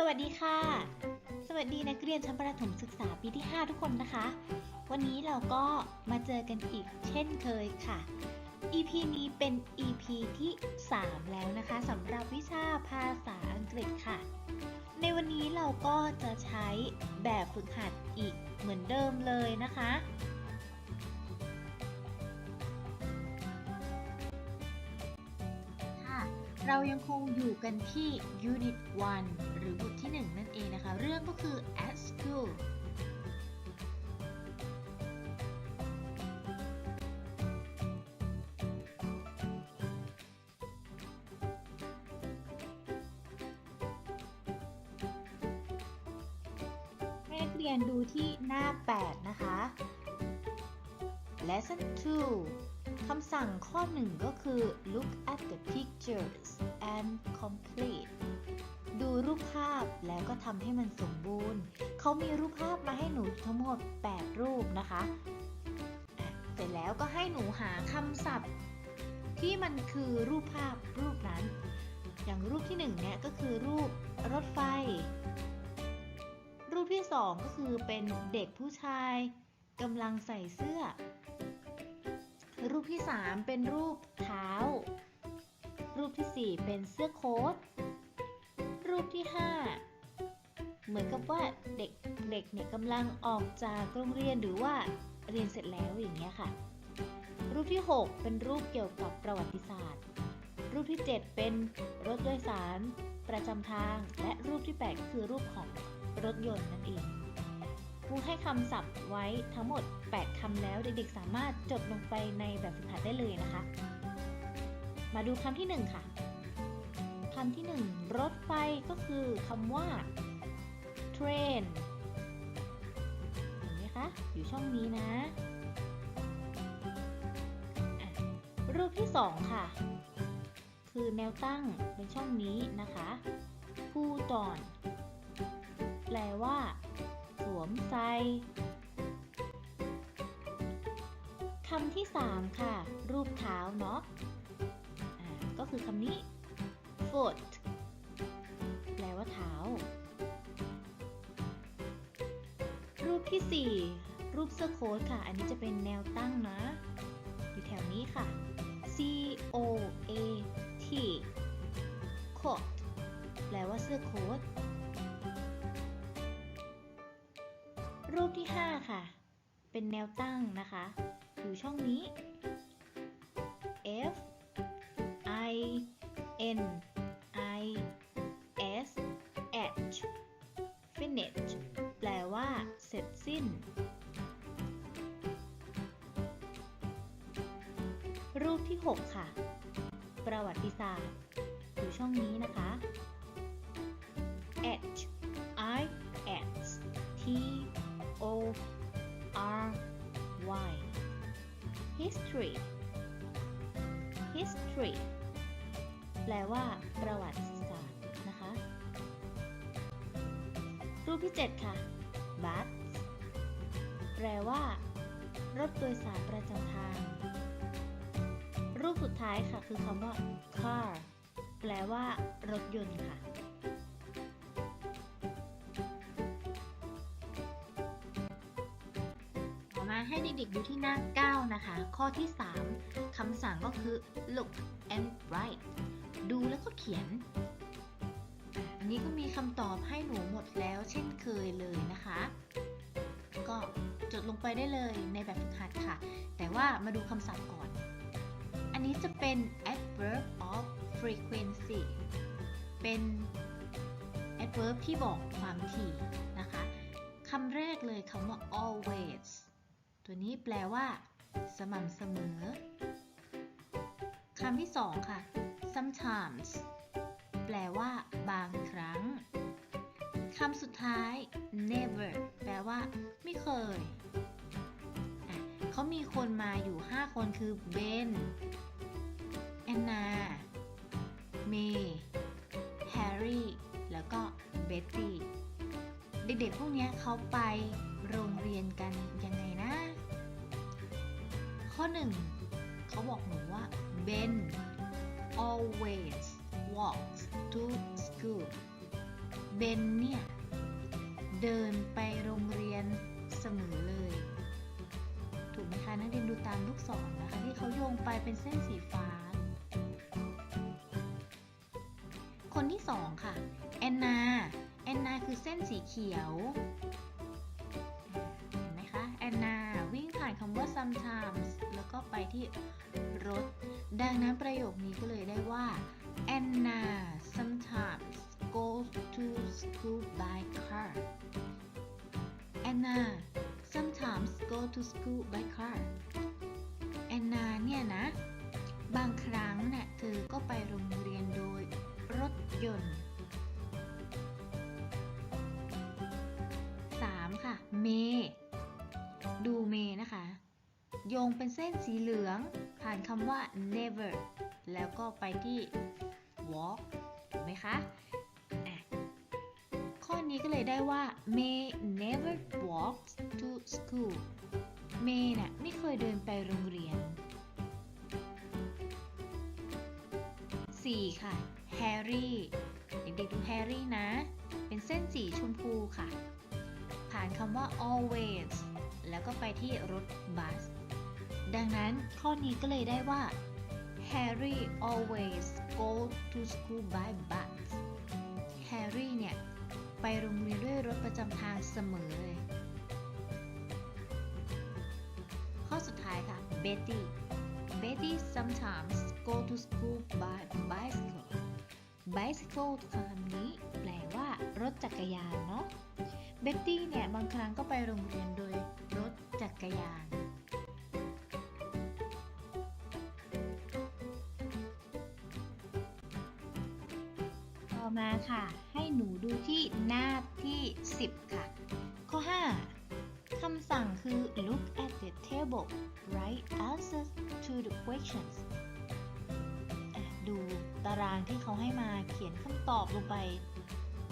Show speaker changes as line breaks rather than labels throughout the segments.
สวัสดีค่ะ สวัสดีนักเรียนชั้นประถมศึกษาปีที่ 5 ทุกคนนะคะ วันนี้เราก็มาเจอกันอีกเช่นเคยค่ะ EP นี้เป็น EP ที่ 3 แล้วนะคะสำหรับวิชาภาษาอังกฤษค่ะ ในวันนี้เราก็จะใช้แบบฝึกหัดอีกเหมือนเดิมเลยนะคะ เรายังคงอยู่กันที่ Unit 1 หรือบทที่ 1 นั่นเองนะคะ เรื่องก็คือ at school ให้นักเรียนดูที่หน้า 8 นะคะ Lesson 2 คำสั่งข้อ1ก็คือ look at the pictures and complete ดูรูปภาพแล้วก็ทำให้มันสมบูรณ์ เขามีรูปภาพมาให้หนูทั้งหมด 8 รูปนะคะอะเสร็จแล้วก็ให้หนูหาคำศัพท์ ที่มันคือรูปภาพรูปนั้น อย่างรูปที่1เนี่ยก็คือรูปรถไฟ รูปที่ 2 ก็คือเป็นเด็กผู้ชายกำลังใส่เสื้อ รูปที่ 3 เป็นรูปเท้า รูปที่ 4 เป็นเสื้อโค้ท รูปที่ 5 เหมือนกับว่าเด็กเด็กเนี่ยกำลังออกจากโรงเรียนหรือว่าเรียนเสร็จแล้วอย่างเงี้ยค่ะ รูปที่ 6 เป็นรูปเกี่ยวกับประวัติศาสตร์ รูปที่ 7 เป็นรถโดยสารประจำทาง และรูปที่ 8 คือรูปของรถยนต์นั่นเอง ครูให้คำศัพท์ไว้ทั้งหมด 8คำแล้ว เด็กๆ สามารถจดลงไปในแบบฝึกหัดได้เลยนะคะ มาดูคำที่ 1 ค่ะคำที่ 1 รถไฟก็คือคำว่า train เห็นไหมคะ อยู่ช่องนี้นะ รูปที่ 2 ค่ะ คือแนวตั้งเป็นช่องนี้นะคะ put on แปลว่า วมใส่คำที่ 3 ค่ะ รูปเท้าเนาะอ่าก็คือคำนี้ foot แปลว่าเท้า รูปที่ 4 รูปเสื้อโค้ทค่ะ อันนี้จะเป็นแนวตั้งนะ อยู่แถวนี้ค่ะ C O A T coat แปลว่าเสื้อโค้ท 5 ค่ะ เป็นแนวตั้งนะคะ อยู่ช่องนี้ F I N I S H finish แปลว่า เสร็จสิ้น รูปที่ 6 ค่ะ ประวัติศาสตร์ อยู่ช่องนี้นะคะ H I S T O R Y history history แปลว่า ประวัติศาสตร์นะคะ รูปที่ 7 ค่ะ bus แปลว่า รถโดยสารประจำทาง รูปสุดท้ายค่ะ คือคำว่า car แปลว่า รถยนต์ค่ะ ให้เด็กๆดูที่หน้า 9 นะคะ ข้อที่ 3 คำสั่งก็คือ look and write ดูแล้วก็เขียน อันนี้ก็มีคำตอบให้หนูหมดแล้วเช่นเคยเลยนะคะ ก็จดลงไปได้เลยในแบบฝึกหัดค่ะ แต่ว่ามาดูคำศัพท์ก่อน อันนี้จะเป็น adverb of frequency เป็น adverb ที่บอกความถี่นะคะคำแรกเลยคำว่า always ตัวนี้แปลว่า สม่ำเสมอคำที่สองค่ะ sometimes แปลว่า บางครั้งคำสุดท้าย never แปลว่า ไม่เคย เขามีคนมาอยู่ 5 คนคือเบนแอนนา เมย์แฮร์รี่ แล้วก็เบตตี้ เด็กๆ พวกนี้เขาไปโรงเรียนกันยังไงนะ ข้อหนึ่งเขาบอกหนูว่า Ben always walks to school เบนเนี่ย เดินไปโรงเรียนเสมอเลย ถูกไหมคะนักเรียนดูตามลูกศรนะคะที่เขาโยงไปเป็นเส้นสีฟ้า คนที่สองค่ะแอนนาแอนนาคือเส้นสีเขียวเห็นไหมคะแอนนาวิ่งผ่านคำว่า sometimes ก็ไปที่รถ ดังนั้นประโยคนี้ก็เลยได้ว่า Anna sometimes goes to school by car Anna sometimes go to school by car Anna เนี่ยนะ บางครั้งเนี่ยเธอก็ไปโรงเรียนโดยรถยนต์ 3 ค่ะ เม งเป็นเส้นสีเหลือง ผ่านคำว่า never แล้วก็ไปที่ walk ถูกไหมคะะข้อนี้ก็เลยได้ว่า May never walked to school May น่ะไม่เคยเดินไปโรงเรียน 4 ค่ะ Harry เด็กๆดู Harry นะ เป็นเส้นสีชมพูค่ะ ผ่านคำว่า always แล้วก็ไปที่รถบัส ดังนั้นข้อนี้ก็เลยได้ว่า Harry always go to school by bus Harry เนี่ย ไปโรงเรียนด้วยรถประจำทางเสมอเลย ข้อสุดท้ายค่ะ Betty Betty sometimes go to school by bicycle bicycle คำนี้แปลว่ารถจักรยานเนาะ Betty เนี่ย บางครั้งก็ไปโรงเรียนโดยรถจักรยาน ค่ะ ให้หนูดูที่หน้าที่ 10 ค่ะ ข้อ 5คำสั่งคือ look at the table write answers to the questions ดูตารางที่เขาให้มาเขียนคำตอบลงไป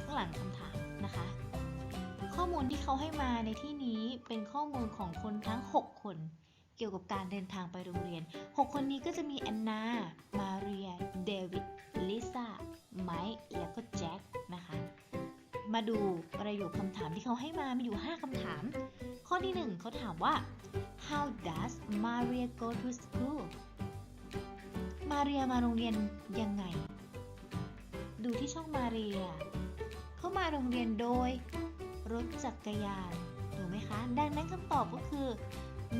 ข้างหลังคำถามนะคะ ข้อมูลที่เขาให้มาในที่นี้เป็นข้อมูลของคนทั้ง 6 คนเกี่ยวกับการเดินทางไปโรงเรียน 6 คนนี้ก็จะมีแอนนา มาเรีย เดวิด ลิซ่า ไมค์แล้วก็แจ็คนะคะ มาดูประโยคคำถามที่เขาให้มา มีอยู่ 5คำถาม ข้อที่ 1เขาถามว่า how does Maria go to school มาเรียมาโรงเรียนยังไง ดูที่ช่องมาเรีย เขามาโรงเรียนโดย รถจักรยานถูกไหมคะ ดังนั้นคำตอบก็คือ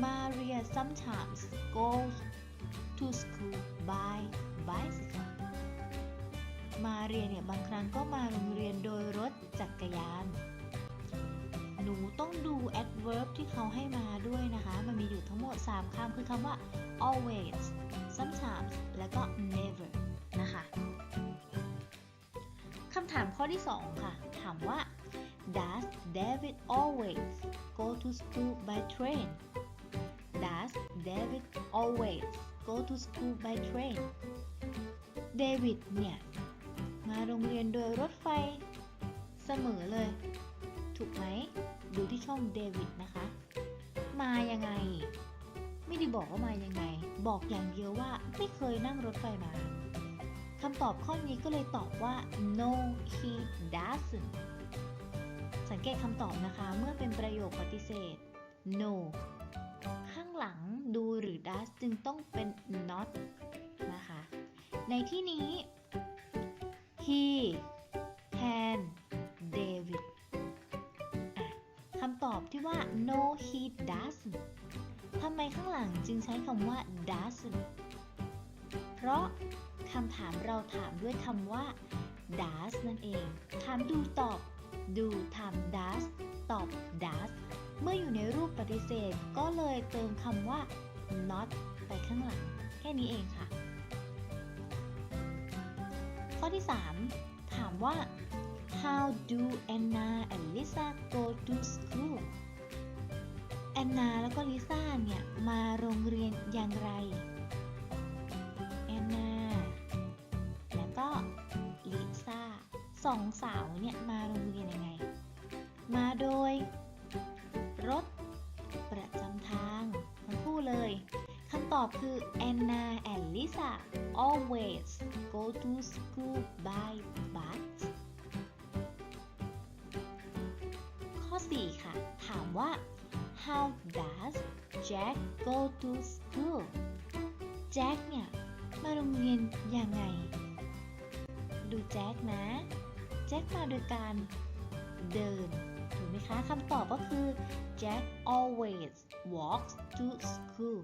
Maria sometimes goes to school by bicycle มาเรียนเนี่ยบางครั้งก็มาโรงเรียนโดยรถจักรยาน หนูต้องดู adverb ที่เขาให้มาด้วยนะคะ มันมีอยู่ทั้งหมด 3คำคือคำว่า always sometimes และก็ never นะคะคำถามข้อที่ 2 ค่ะ ถามว่า Does David always go to school by train? Does David always go to school by train? David เนี่ย มาโรงเรียนโดยรถไฟเสมอเลย ถูกไหม ดูที่ช่องเดวิดนะคะ มายังไง ไม่ได้บอกว่ามายังไง บอกอย่างเดียวว่าไม่เคยนั่งรถไฟมาคำตอบข้อนี้ก็เลยตอบว่า no he doesn't สังเกตคำตอบนะคะเมื่อเป็นประโยคปฏิเสธ no ข้างหลังดูหรือ does จึงต้องเป็น not นะคะ ในที่นี้ no he doesn't ทำไมข้างหลังจึงใช้คำว่า doesn't เพราะคำถามเราถามด้วยคำว่า does นั่นเอง ถามดูตอบ ดูถาม does ตอบ does เมื่ออยู่ในรูปปฏิเสธก็เลยเติมคำว่า not ไปข้างหลัง แค่นี้เองค่ะ ข้อที่ 3 ถามว่า how do Anna and Lisa go to school อนนาแล้วก็ลิซ่าเนี่ยมาโรงเรียนอย่างไร แอนนา แล้วก็ลิซ่าสองสาวเนี่ยมาโรงเรียนยังไง มาโดย รถ ประจำทางทั้งคู่เลยคำตอบคือ Anna and Lisa always go to school by bus ข้อ 4 ค่ะ ถามว่า how does Jack go to school Jack เนี่ยมาโรงเรียนยังไง ดูแจ็คนะ แจ็คมาโดยการเดิน ถูกไหมคะคำตอบก็คือ Jack always walks to school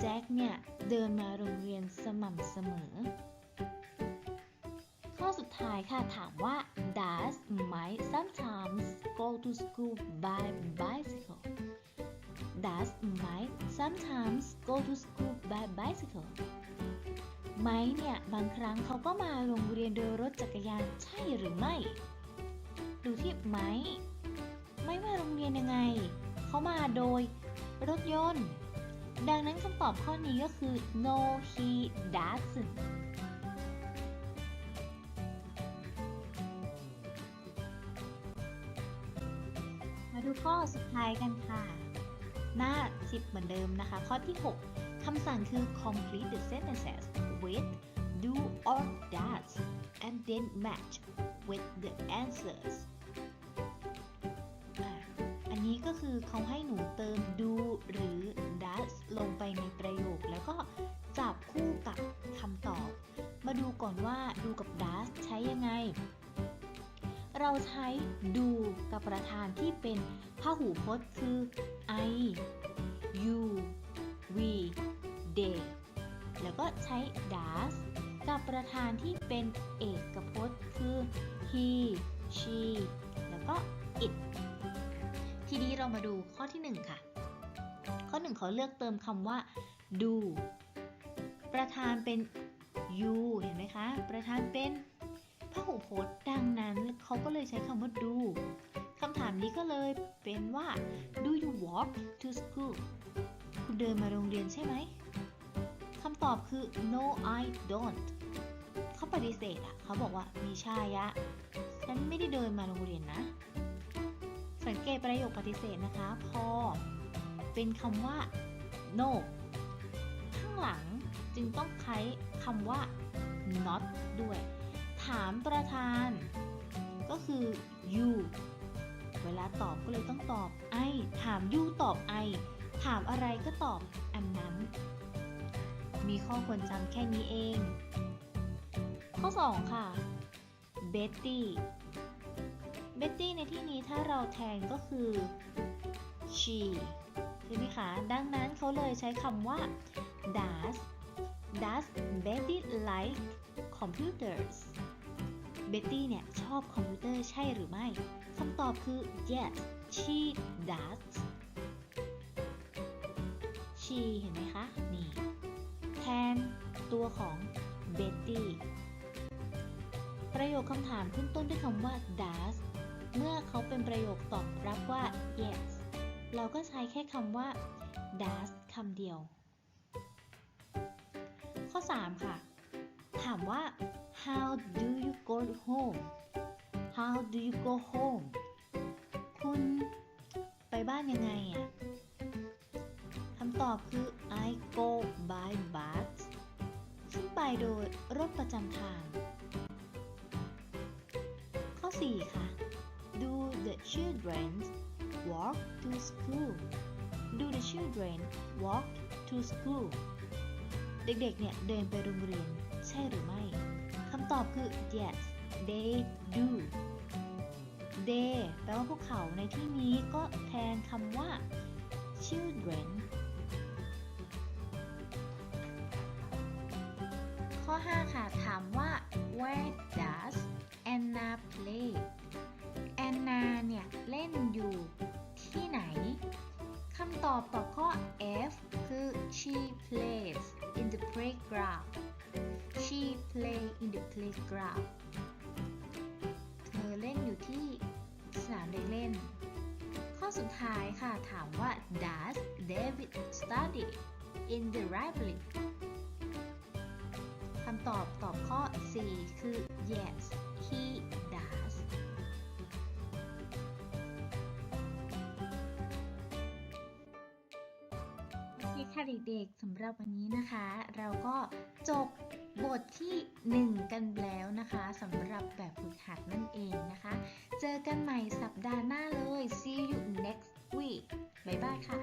แจ็คเนี่ยเดินมาโรงเรียนสม่ำเสมอ ข้อสุดท้ายค่ะถามว่า does Mike sometimes go to school by bicycle does Mike sometimes go to school by bicycle ไม้เนี่ย บางครั้งเขาก็มาโรงเรียนโดยรถจักรยานใช่หรือไม่ ดูที่ไม้ไม่มาโรงเรียนยังไง เขามาโดยรถยนต์ ดังนั้นคำตอบข้อนี้ก็คือ no he doesn't ข้อสุดท้ายกันค่ะ หน้า 10 เหมือนเดิมนะคะ ข้อที่ 6 คำสั่งคือ complete the sentences with do or does and then match with the answers อันนี้ก็คือเขาให้หนูเติม do หรือ does ลงไปในประโยค แล้วก็จับคู่กับคำตอบ มาดูก่อนว่า do กับ does ใช้ยังไงเราใช้ do กับประธานที่เป็น พหูพจน์คือ I you we they แล้วก็ใช้ does กับประธานที่เป็นเอกพจน์คือ he she แล้วก็ it ทีนี้เรามาดูข้อที่ 1 ค่ะ ข้อ 1 เขาเลือกเติมคำว่า do ประธานเป็น you เห็นไหมคะ ประธานเป็นพหูพจน์ดังนั้นเขาก็เลยใช้คำว่า do คำถามนี้ก็เลยเป็นว่า do you walk to school คุณเดินมาโรงเรียนใช่ไหมคำตอบคือ no I don't เขาปฏิเสธอะ เขาบอกว่ามีชายะ ฉันไม่ได้เดินมาโรงเรียนนะ สังเกตประโยคปฏิเสธนะคะ พอ เป็นคำว่า no ข้างหลังจึงต้องใช้คำว่า not ด้วย ถามประธาน ก็คือ you เวลาตอบก็เลยต้องตอบ I ถาม you ตอบ I ถามอะไรก็ตอบอันนั้น มีข้อควรจำแค่นี้เอง ข้อ 2 ค่ะ Betty Betty ในที่นี้ถ้าเราแทนก็คือ she ใช่ไหมคะ ดังนั้นเขาเลยใช้คำว่า does does Betty like computers Betty เนี่ย ชอบคอมพิวเตอร์ใช่หรือไม่ คำตอบคือ yes she does she เห็นไหมคะ นี่ แทนตัวของ Betty ประโยคคำถามขึ้นต้นด้วยคำว่า does เมื่อเขาเป็นประโยคตอบรับว่า yes เราก็ใช้แค่คำว่า does คำเดียว ข้อ 3 ค่ะ ถามว่า how do you go home how do you go home คุณไปบ้านยังไงอะคำตอบคือ I go by bus ซึ่งไปโดยรถประจำทาง ข้อ 4 ค่ะ Do the children walk to school Do the children walk to school เด็กๆ เนี่ย เดินไปโรงเรียน ใช่หรือไม่ คำตอบคือ yes they do they แปลว่าพวกเขาในที่นี้ก็แทนคำว่า children ข้อ 5 ค่ะ ถามว่า where does Anna play Anna เนี่ย เล่นอยู่ที่ไหนคำตอบต่อข้อ F คือ she plays in the playground she play in the playground นามเด็กเล่น ข้อสุดท้ายค่ะถามว่า does David study in the library คำตอบตอบข้อ C คือ yes he does โอเคค่ะเด็กๆสำหรับวันนี้นะคะ เราก็จบ บทที่ 1 กันแล้วนะคะสำหรับแบบฝึกหัดนั่นเองนะคะ เจอกันใหม่สัปดาห์หน้าเลย see you next week บ๊ายบายค่ะ